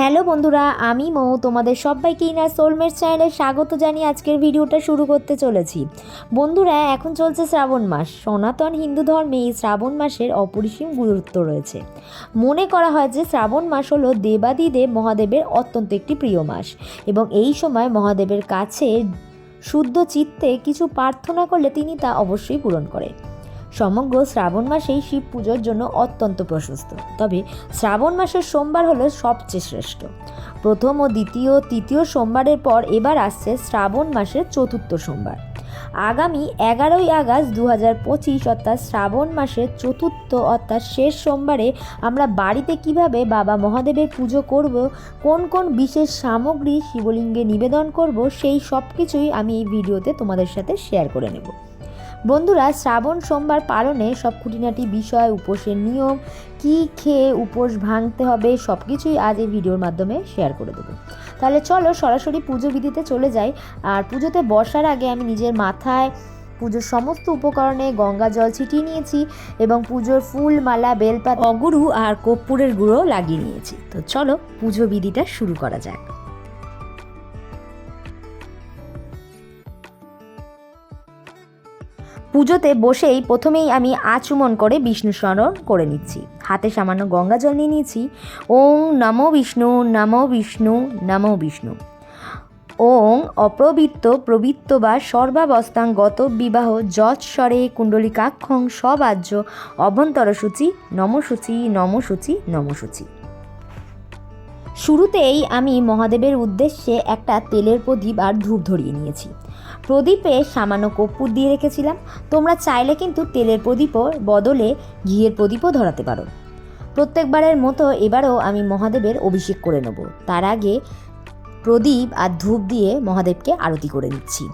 Hello বন্ধুরা, আমি মৌ, তোমাদের সবাইকে ইনার সোলমেট চ্যানেলে স্বাগত জানিয়ে আজকের ভিডিওটা শুরু করতে চলেছি। বন্ধুরা, এখন চলছে শ্রাবণ মাস। সনাতন হিন্দু ধর্মে এই শ্রাবণ মাসের অপরিসীম গুরুত্ব রয়েছে। মনে করা হয় যে শ্রাবণ মাস হলো দেবাদিদেব মহাদেবের অত্যন্ত একটি প্রিয় মাস এবং এই সময় মহাদেবের কাছে শুদ্ধ চিত্তে কিছু প্রার্থনা করলে তিনি তা অবশ্যই পূরণ করেন। সমগ্র শ্রাবণ মাসেই শিব পুজোর জন্য অত্যন্ত প্রশস্ত। তবে শ্রাবণ মাসের সোমবার হলো সবচেয়ে শ্রেষ্ঠ। প্রথম ও দ্বিতীয় তৃতীয় সোমবারের পর এবার আসছে শ্রাবণ মাসের চতুর্থ সোমবার। আগামী এগারোই আগস্ট দু হাজার পঁচিশ অর্থাৎ শ্রাবণ মাসের চতুর্থ অর্থাৎ শেষ সোমবারে আমরা বাড়িতে কীভাবে বাবা মহাদেবের পুজো করব, কোন কোন বিশেষ সামগ্রী শিবলিঙ্গে নিবেদন করব, সেই সব কিছুই আমি এই ভিডিওতে তোমাদের সাথে শেয়ার করে নেব। বন্ধুরা, শ্রাবণ সোমবার পালনে সব খুঁটিনাটি বিষয়, উপোসের নিয়ম, কি খেয়ে উপোস ভাঙতে হবে সব কিছুই আজ এই ভিডিওর মাধ্যমে শেয়ার করে দেবো। তাহলে চলো সরাসরি পুজো বিধিতে চলে যাই। আর পুজোতে বসার আগে আমি নিজের মাথায় পুজোর সমস্ত উপকরণে গঙ্গা জল ছিটিয়ে নিয়েছি এবং পুজোর ফুল, মালা, বেলপাতা, অগুরু আর কর্পূরের গুঁড়ো লাগিয়ে নিয়েছি। তো চলো পুজো বিধিটা শুরু করা যাক। পুজোতে বসেই প্রথমেই আমি আচুমন করে বিষ্ণু স্মরণ করে নিচ্ছি। হাতে সামান্য গঙ্গা জল নিয়ে নিয়েছি। ওং নমো বিষ্ণু নমো বিষ্ণু নমো বিষ্ণু। ওং অপ্রবৃত্ত, প্রবৃত্ত বা সর্বাবস্থাং গত বিবাহ যৎস্বরে কুণ্ডলিকাক্ষং সবাজ্য অভ্যন্তরসূচি, নমসূচি নমসূচি নমসূচি। শুরুতেই আমি মহাদেবের উদ্দেশ্যে একটা তেলের প্রদীপ আর ধূপ ধরিয়ে নিয়েছি। প্রদীপে সামান্য কর্পূর দিয়ে রেখেছিলাম। তোমরা চাইলে কিন্তু তেলের প্রদীপও বদলে ঘিয়ের প্রদীপও ধরাতে পারো। প্রত্যেকবারের মতো এবারও আমি মহাদেবের অভিষেক করে নেব। তার আগে প্রদীপ আর ধূপ দিয়ে মহাদেবকে আরতি করে নিচ্ছি।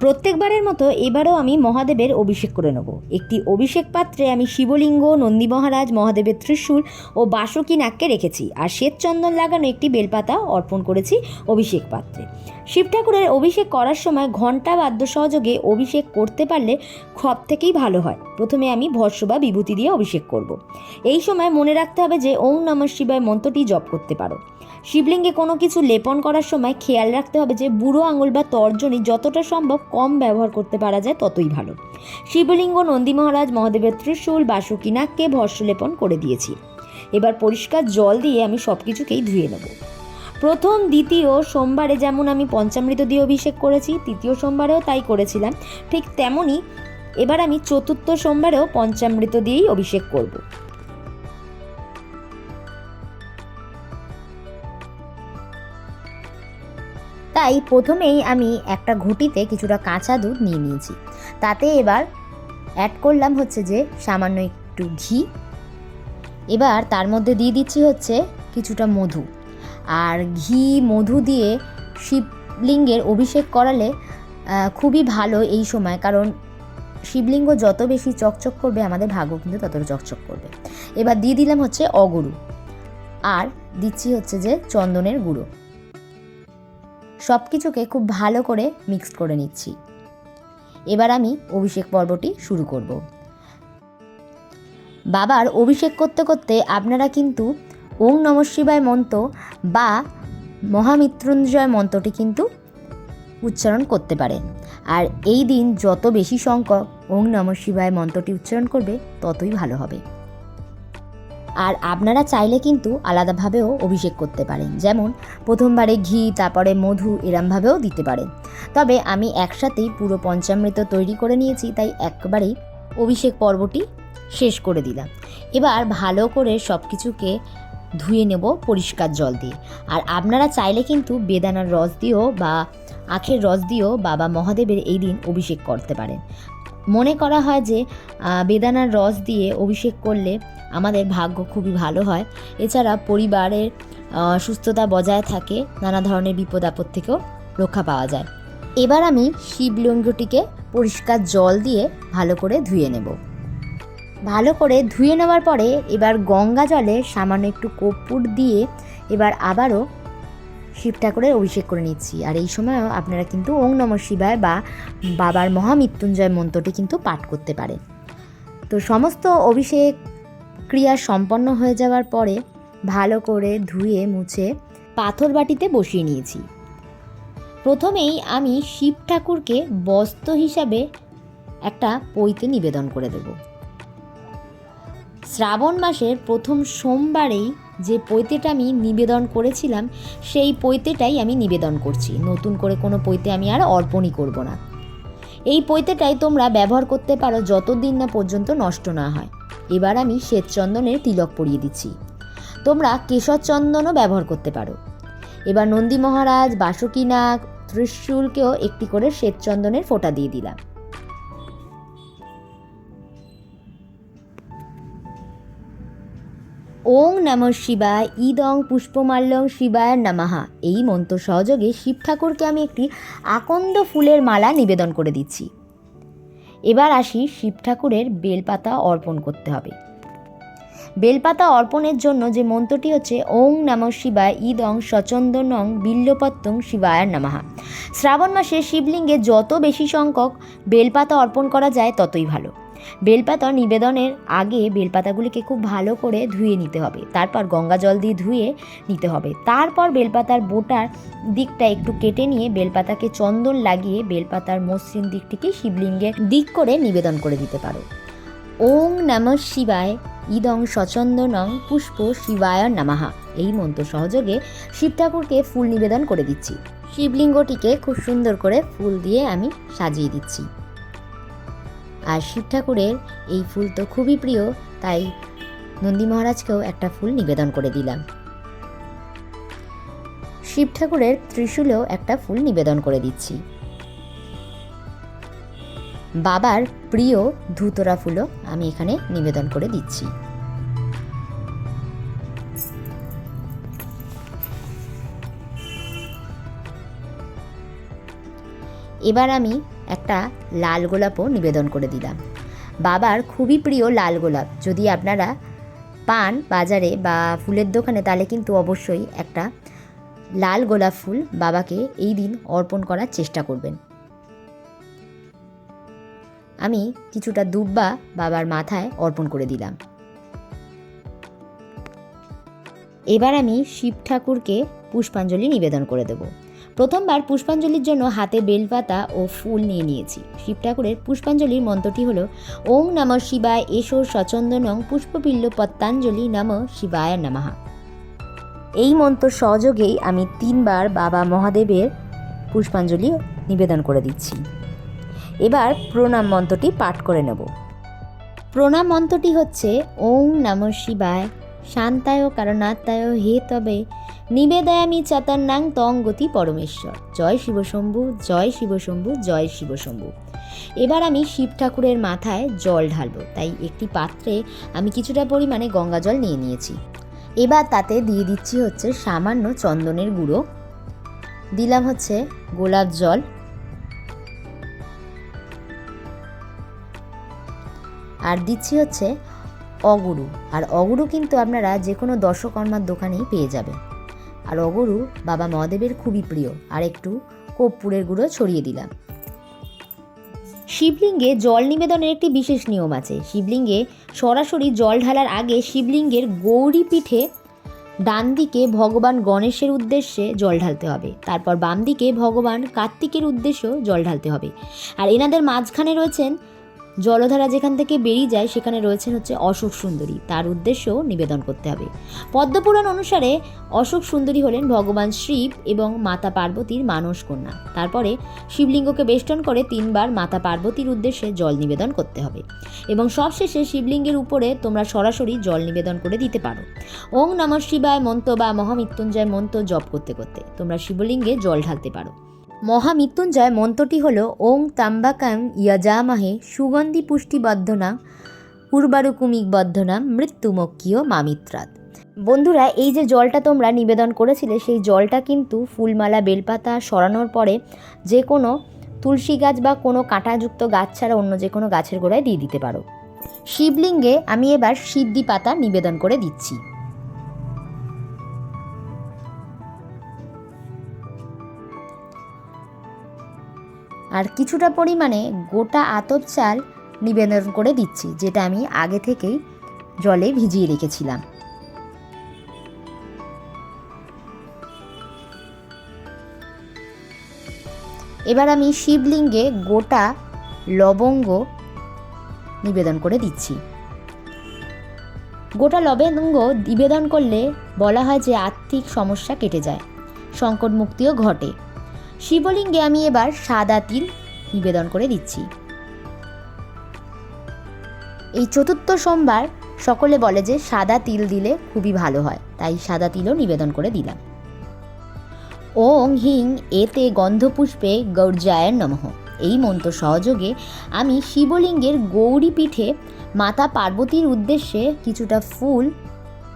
প্রত্যেকবারের মতো এবারও আমি মহাদেবের অভিষেক করে নেব। একটি অভিষেক পাত্রে আমি শিবলিঙ্গ, নন্দী মহারাজ, মহাদেবের ত্রিশূল ও বাসুকী নাককে রেখেছি আর শ্বেতচন্দন লাগানো একটি বেলপাতা অর্পণ করেছি অভিষেক পাত্রে। শিব ঠাকুরের অভিষেক করার সময় ঘণ্টা বাদ্য সহযোগে অভিষেক করতে পারলে সব থেকেই ভালো হয়। প্রথমে আমি ভর্ষ বা বিভূতি দিয়ে অভিষেক করব। এই সময় মনে রাখতে হবে যে ওং নমঃ শিবায় মন্ত্রটি জপ করতে পারো। শিবলিঙ্গে কোনো কিছু লেপন করার সময় খেয়াল রাখতে হবে যে বুড়ো আঙুল বা তর্জনী যতটা সম্ভব কম ব্যবহার করতে পারা যায় ততই ভালো। শিবলিঙ্গ নন্দী মহারাজ মহাদেবের ত্রিশূল, বাসুকী, নাককে ভস্য লেপন করে দিয়েছি। এবার পরিষ্কার জল দিয়ে আমি সব কিছুকেই ধুয়ে নেব। প্রথম, দ্বিতীয় সোমবারে যেমন আমি পঞ্চামৃত দিয়ে অভিষেক করেছি, তৃতীয় সোমবারেও তাই করেছিলাম। ঠিক তেমনই এবার আমি চতুর্থ সোমবারেও পঞ্চামৃত দিয়েই অভিষেক করব। তাই প্রথমেই আমি একটা ঘটিতে কিছুটা কাঁচা দুধ নিয়ে নিয়েছি। তাতে এবার অ্যাড করলাম হচ্ছে যে সামান্য একটু ঘি। এবার তার মধ্যে দিয়ে দিচ্ছি হচ্ছে কিছুটা মধু। আর ঘি, মধু দিয়ে শিবলিঙ্গের অভিষেক করালে খুবই ভালো এই সময়। কারণ শিবলিঙ্গ যত বেশি চকচক করবে, আমাদের ভাগ্য কিন্তু ততটা চকচক করবে। এবার দিয়ে দিলাম হচ্ছে অগুরু। আর দিচ্ছি হচ্ছে যে চন্দনের গুঁড়ো। সব কিছুকে খুব ভালো করে মিক্সড করে নিচ্ছি। এবার আমি অভিষেক পর্বটি শুরু করব। বাবার অভিষেক করতে করতে আপনারা কিন্তু ওং নম শিবায় মন্ত্র বা মহামৃত্যুঞ্জয় মন্ত্রটি কিন্তু উচ্চারণ করতে পারেন। আর এই দিন যত বেশি সংখ্যক ওং নম শিবায় মন্ত্রটি উচ্চারণ করবে, ততই ভালো হবে। আর আপনারা চাইলে কিন্তু আলাদাভাবেও অভিষেক করতে পারেন। যেমন প্রথমবারে ঘি, তারপরে মধু এরমভাবেও দিতে পারেন। তবে আমি একসাথেই পুরো পঞ্চামৃত তৈরি করে নিয়েছি, তাই একবারেই অভিষেক পর্বটি শেষ করে দিলাম। এবার ভালো করে সব কিছুকে ধুয়ে নেব পরিষ্কার জল দিয়ে। আর আপনারা চাইলে কিন্তু বেদানার রস দিয়েও বা আখের রস দিয়েও বাবা মহাদেবের এই দিন অভিষেক করতে পারেন। মনে করা হয় যে বেদানার রস দিয়ে অভিষেক করলে আমাদের ভাগ্য খুবই ভালো হয়। এছাড়া পরিবারের সুস্থতা বজায় থাকে, নানা ধরনের বিপদ আপদ থেকেও রক্ষা পাওয়া যায়। এবার আমি শিবলিঙ্গটিকে পরিষ্কার জল দিয়ে ভালো করে ধুয়ে নেব। ভালো করে ধুয়ে নেওয়ার পরে এবার গঙ্গা জলে সামান্য একটু কর্পূর দিয়ে এবার আবারও শিব ঠাকুরের অভিষেক করে নিচ্ছি। আর এই সময়ও আপনারা কিন্তু ওং নম শিবায় বা বাবার মহামৃত্যুঞ্জয় মন্ত্রটি কিন্তু পাঠ করতে পারেন। তো সমস্ত অভিষেক ক্রিয়া সম্পন্ন হয়ে যাওয়ার পরে ভালো করে ধুয়ে মুছে পাথর বাটিতে বসিয়ে নিয়েছি। প্রথমেই আমি শিব ঠাকুরকে বস্ত্র হিসাবে একটা পৈতে নিবেদন করে দেব। শ্রাবণ মাসের প্রথম সোমবারেই যে পৈতেটা আমি নিবেদন করেছিলাম, সেই পৈতেটাই আমি নিবেদন করছি। নতুন করে কোনো পৈতে আমি আর অর্পণই করব না। এই পৈতেটাই তোমরা ব্যবহার করতে পারো যতদিন না পর্যন্ত নষ্ট না হয়। এবার আমি শ্বেতচন্দনের তিলক পরিয়ে দিচ্ছি। তোমরা কেশর চন্দনও ব্যবহার করতে পারো। এবার নন্দী মহারাজ বাসুকীনাগ ত্রিশূলকেও একটি করে শ্বেতচন্দনের ফোঁটা দিয়ে দিলাম। ওং নম শিবায় ইদং পুষ্পমাল্যং শিবায় নামাহা এই মন্ত্র সহযোগে শিব ঠাকুরকে আমি একটি আকন্দ ফুলের মালা নিবেদন করে দিচ্ছি। এবার আসি শিব ঠাকুরের বেলপাতা অর্পণ করতে হবে। বেলপাতা অর্পণের জন্য যে মন্ত্রটি হচ্ছে ওং নম শিবায় ইদং সচন্দনং বিল্লপত্তং শিবায়ার নামাহা শ্রাবণ মাসে শিবলিঙ্গে যত বেশি সংখ্যক বেলপাতা অর্পণ করা যায় ততই ভালো। বেলপাতা নিবেদনের আগে বেলপাতাগুলিকে খুব ভালো করে ধুয়ে নিতে হবে। তারপর গঙ্গা জল দিয়ে ধুয়ে নিতে হবে। তারপর বেলপাতার বোটার দিকটা একটু কেটে নিয়ে বেলপাতাকে চন্দন লাগিয়ে বেলপাতার মসৃণ দিকটিকে শিবলিঙ্গের দিক করে নিবেদন করে দিতে পারো। ওং নম শিবায়, ইদং সচন্দনং পুষ্প শিবায় নামাহা এই মন্ত্র সহযোগে শিব ঠাকুরকে ফুল নিবেদন করে দিচ্ছি। শিবলিঙ্গটিকে খুব সুন্দর করে ফুল দিয়ে আমি সাজিয়ে দিচ্ছি। আর শিব ঠাকুরের এই ফুল তো খুবই প্রিয়, তাই নন্দী মহারাজকেও একটা ফুল নিবেদন করে দিলাম। শিব ঠাকুরের ত্রিশূলেও একটা ফুল নিবেদন করে দিচ্ছি। বাবার প্রিয় ধুতরা ফুলও আমি এখানে নিবেদন করে দিচ্ছি। এবার আমি একটা লাল গোলাপও নিবেদন করে দিলাম। বাবার খুবই প্রিয় লাল গোলাপ। যদি আপনারা পান বাজারে বা ফুলের দোকানে, তাহলে কিন্তু অবশ্যই একটা লাল গোলাপ ফুল বাবাকে এই দিন অর্পণ করার চেষ্টা করবেন। আমি কিছুটা দুব্বা বাবার মাথায় অর্পণ করে দিলাম। এবার আমি শিব ঠাকুরকে পুষ্পাঞ্জলি নিবেদন করে দেব। প্রথমবার পুষ্পাঞ্জলির জন্য হাতে বেলপাতা ও ফুল নিয়ে নিয়েছি। শিব ঠাকুরের পুষ্পাঞ্জলির মন্ত্রটি হলো ওং নম শিবায়, এসো সচন্দনং পুষ্পপিল্ল পত্তাঞ্জলি নম শিবায় নমঃ। এই মন্ত্র সহযোগেই আমি তিনবার বাবা মহাদেবের পুষ্পাঞ্জলি নিবেদন করে দিচ্ছি। এবার প্রণাম মন্ত্রটি পাঠ করে নেব। প্রণাম মন্ত্রটি হচ্ছে ওং নম শিবায় শান্তায় কারণাত্মায় হে তবে নিবেদয়ামি চাতান্নাং তং গতি পরমেশ্বর। জয় শিবশম্ভু জয় শিবশম্ভু জয় শিবশম্ভু এবার আমি শিব ঠাকুরের মাথায় জল ঢালবো। তাই একটি পাত্রে আমি কিছুটা পরিমাণে গঙ্গা জল নিয়ে নিয়েছি। এবার তাতে দিয়ে দিচ্ছি হচ্ছে সামান্য চন্দনের গুঁড়ো। দিলাম হচ্ছে গোলাপ জল। আর দিচ্ছি হচ্ছে অগুরু। আর অগুরু কিন্তু আপনারা যে কোনো দর্শকর্মার দোকানেই পেয়ে যাবেন। আর অগুরু বাবা মহাদেবের খুবই প্রিয়। আর একটু কর্পূরের গুঁড়ো ছড়িয়ে দিলাম। শিবলিঙ্গে জল নিবেদনের একটি বিশেষ নিয়ম আছে। শিবলিঙ্গে সরাসরি জল ঢালার আগে শিবলিঙ্গের গৌরী পিঠে ডান দিকে ভগবান গণেশের উদ্দেশ্যে জল ঢালতে হবে। তারপর বাম দিকে ভগবান কার্তিকের উদ্দেশ্যেও জল ঢালতে হবে। আর এনাদের মাঝখানে রয়েছেন জলধারা যেখান থেকে বেরিয়ে যায়, সেখানে রয়েছেন হচ্ছে অশোক সুন্দরী। তার উদ্দেশ্যও নিবেদন করতে হবে। পদ্মপুরাণ অনুসারে অশোক সুন্দরী হলেন ভগবান শিব এবং মাতা পার্বতীর মানস কন্যা। তারপরে শিবলিঙ্গকে বেষ্টন করে তিনবার মাতা পার্বতীর উদ্দেশ্যে জল নিবেদন করতে হবে। এবং সবশেষে শিবলিঙ্গের উপরে তোমরা সরাসরি জল নিবেদন করে দিতে পারো। ওং নম শিবায় মন্ত্র বা মহামৃত্যুঞ্জয় মন্ত্র জপ করতে করতে তোমরা শিবলিঙ্গে জল ঢালতে পারো। মহামৃত্যুঞ্জয় মন্ত্রটি হল ওং তাম্বাকাং ইয়াজামাহে সুগন্ধি পুষ্টিবদ্ধনা উর্বারুকুমিক বদ্ধনা মৃত্যুমক্ষীয় মামিত্রাত। বন্ধুরা, এই যে জলটা তোমরা নিবেদন করেছিলে, সেই জলটা কিন্তু ফুলমালা, বেলপাতা সরানোর পরে যে কোনো তুলসী গাছ বা কোনো কাঁটাযুক্ত গাছ ছাড়া অন্য যে কোনো গাছের গোড়ায় দিয়ে দিতে পারো। শিবলিঙ্গে আমি এবার সিদ্ধি পাতা নিবেদন করে দিচ্ছি। আর কিছুটা পরিমাণে গোটা আতপ চাল নিবেদন করে দিচ্ছি, যেটা আমি আগে থেকেই জলে ভিজিয়ে রেখেছিলাম। এবার আমি শিবলিঙ্গে গোটা লবঙ্গ নিবেদন করে দিচ্ছি। গোটা লবঙ্গ নিবেদন করলে বলা হয় যে আর্থিক সমস্যা কেটে যায় সংকট মুক্তিও ঘটে। শিবলিঙ্গে আমি এবার সাদা তিল নিবেদন করে দিচ্ছি। এই চতুর্থ সোমবার সকলে বলে যে সাদা তিল দিলে খুবই ভালো হয়, তাই সাদা তিলও নিবেদন করে দিলাম। ওং হিং এতে গন্ধপুষ্পে গৌর্জায়ের নমঃ। এই মন্ত্র সহযোগে আমি শিবলিঙ্গের গৌরী পীঠে মাতা পার্বতীর উদ্দেশ্যে কিছুটা ফুল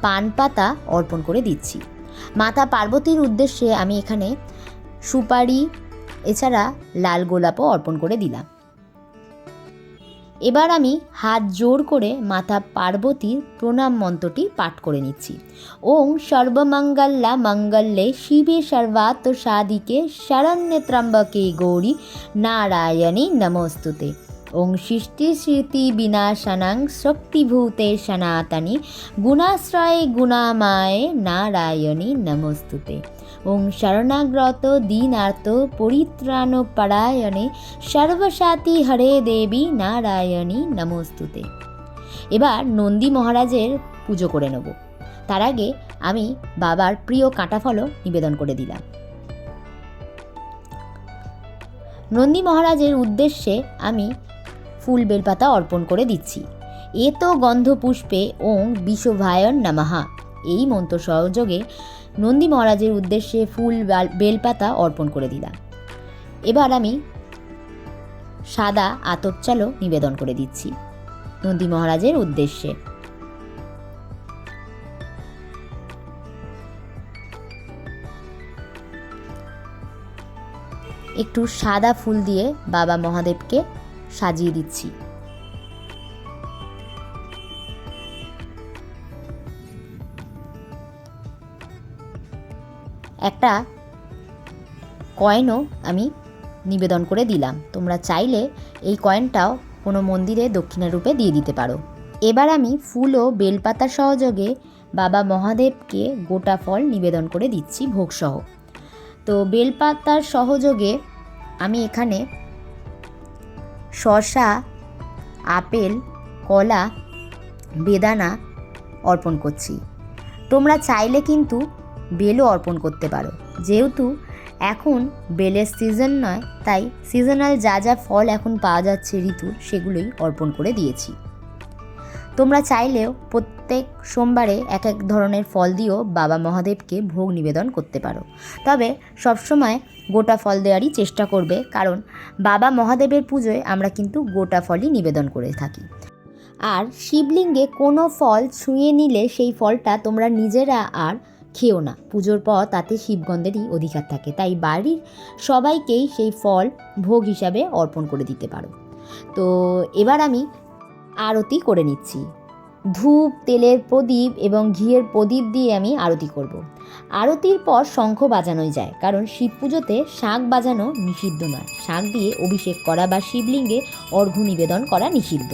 পান পাতা অর্পণ করে দিচ্ছি। মাতা পার্বতীর উদ্দেশ্যে আমি এখানে সুপারি, এছাড়া লাল গোলাপও অর্পণ করে দিলাম। এবার আমি হাত জোর করে মাতা পার্বতীর প্রণাম মন্ত্রটি পাঠ করে নিচ্ছি। ওং সর্বমঙ্গলা মঙ্গলে শিবে সর্বাত্ম সাদিকে শরণ্য ত্রম্বকে গৌরী নারায়ণী নমস্তুতে। ওং সৃষ্টি স্মৃতি বিনাশনাং শক্তিভূতে সনাতনী গুণাশ্রয়ে গুণামায়ে নারায়ণী নমস্তুতে। ওং শরণাগ্রত দীনার্ত পরিত্রাণ পরায়ণে হরে দেবী নারায়ণী নমস্তুতে। এবার নন্দী মহারাজের পুজো করে নেব। তার আগে আমি বাবার প্রিয় কাঁটাফলও নিবেদন করে দিলাম। নন্দী মহারাজের উদ্দেশ্যে আমি ফুল বেলপাতা অর্পণ করে দিচ্ছি। এ তো গন্ধ পুষ্পে ওং বিশ্বভায়ন নামাহা এই মন্ত্র সহযোগে নন্দী মহারাজের উদ্দেশ্যে ফুল, বাল- বেলপাতা অর্পণ করে দিলাম। এবার আমি সাদা আতপ চালও নিবেদন করে দিচ্ছি নন্দী মহারাজের উদ্দেশ্যে। একটু সাদা ফুল দিয়ে বাবা মহাদেবকে সাজিয়ে দিচ্ছি। একটা কয়েনও আমি নিবেদন করে দিলাম। তোমরা চাইলে এই কয়েনটাও কোনো মন্দিরে দক্ষিণা রূপে দিয়ে দিতে পারো। এবার আমি ফুল ও বেলপাতা সহযোগে বাবা মহাদেবকে গোটা ফল নিবেদন করে দিচ্ছি ভোগসহ। তো বেলপাতার সহযোগে আমি এখানে শশা আপেল, কলা, বেদানা অর্পণ করছি। তোমরা চাইলে কিন্তু বেলও অর্পণ করতে পারো। যেহেতু এখন বেলের সিজন নয়, তাই সিজনাল যা যা ফল এখন পাওয়া যাচ্ছে ঋতুর, সেগুলোই অর্পণ করে দিয়েছি। তোমরা চাইলেও প্রত্যেক সোমবারে এক এক ধরনের ফল দিয়েও বাবা মহাদেবকে ভোগ নিবেদন করতে পারো। তবে সবসময় গোটা ফল দেওয়ারই চেষ্টা করবে, কারণ বাবা মহাদেবের পুজোয় আমরা কিন্তু গোটা ফলই নিবেদন করে থাকি। আর শিবলিঙ্গে কোনো ফল ছুঁয়ে নিলে সেই ফলটা তোমরা নিজেরা আর খেও না। পুজোর পর তাতে শিবগন্ধেরই অধিকার থাকে। তাই বাড়ির সবাইকেই সেই ফল ভোগ হিসাবে অর্পণ করে দিতে পারো। তো এবার আমি আরতি করে নিচ্ছি। ধূপ, তেলের প্রদীপ এবং ঘিয়ের প্রদীপ দিয়ে আমি আরতি করব। আরতির পর শঙ্খ বাজানোই যায়, কারণ শিব পুজোতে শাঁখ বাজানো নিষিদ্ধ নয়। শাঁখ দিয়ে অভিষেক করা বা শিবলিঙ্গে অর্ঘ্য নিবেদন করা নিষিদ্ধ।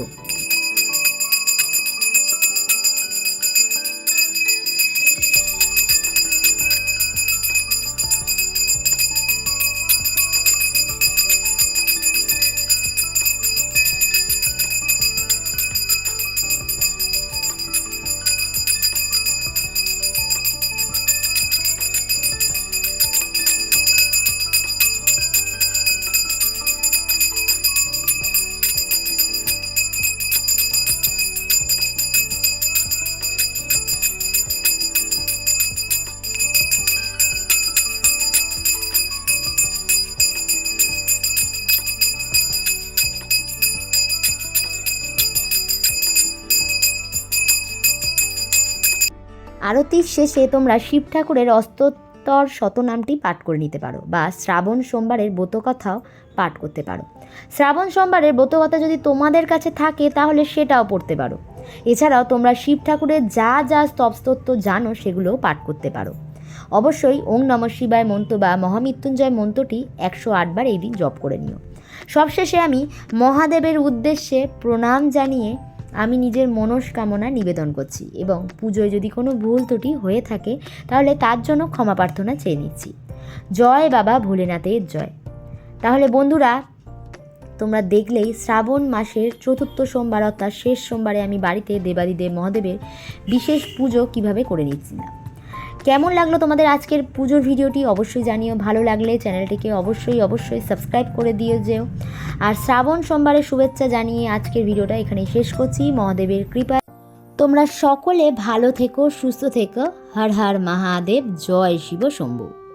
আরতির শেষে তোমরা শিব ঠাকুরের অস্তোত্তর শতনামটি পাঠ করে নিতে পারো বা শ্রাবণ সোমবারের ব্রতকথাও পাঠ করতে পারো। শ্রাবণ সোমবারের ব্রতকথা যদি তোমাদের কাছে থাকে, তাহলে সেটাও পড়তে পারো। এছাড়াও তোমরা শিব ঠাকুরের যা যা স্তবস্তোত্র জানো, সেগুলোও পাঠ করতে পারো। অবশ্যই ওং নম শিবায় মন্ত্র বা মহামৃত্যুঞ্জয় মন্ত্রটি একশো আটবার এই দিন জপ করে নিও। সবশেষে আমি মহাদেবের উদ্দেশ্যে প্রণাম জানিয়ে আমি নিজের মনস্কামনা নিবেদন করছি এবং পুজোয় যদি কোনো ভুল ত্রুটি হয়ে থাকে, তাহলে তার জন্য ক্ষমা প্রার্থনা চেয়ে নিচ্ছি। জয় বাবা ভোলেনাথের জয়। তাহলে বন্ধুরা, তোমরা দেখলেই শ্রাবণ মাসের চতুর্থ সোমবার অর্থাৎ শেষ সোমবারে আমি বাড়িতে দেবাদিদেব মহাদেবের বিশেষ পুজো কীভাবে করে নিচ্ছিলাম কেমন লাগল তোমাদের আজকের পুজোর ভিডিওটি অবশ্যই জানিও। ভালো লাগলে চ্যানেলটিকে অবশ্যই অবশ্যই সাবস্ক্রাইব করে দিও যেও। আর শ্রাবণ সোমবারের শুভেচ্ছা জানিয়ে আজকের ভিডিওটা এখানে শেষ করছি। মহাদেবের কৃপায়। তোমরা সকলে ভালো থেকো, সুস্থ থেকো। হর হর মহাদেব, জয় শিব শম্ভু।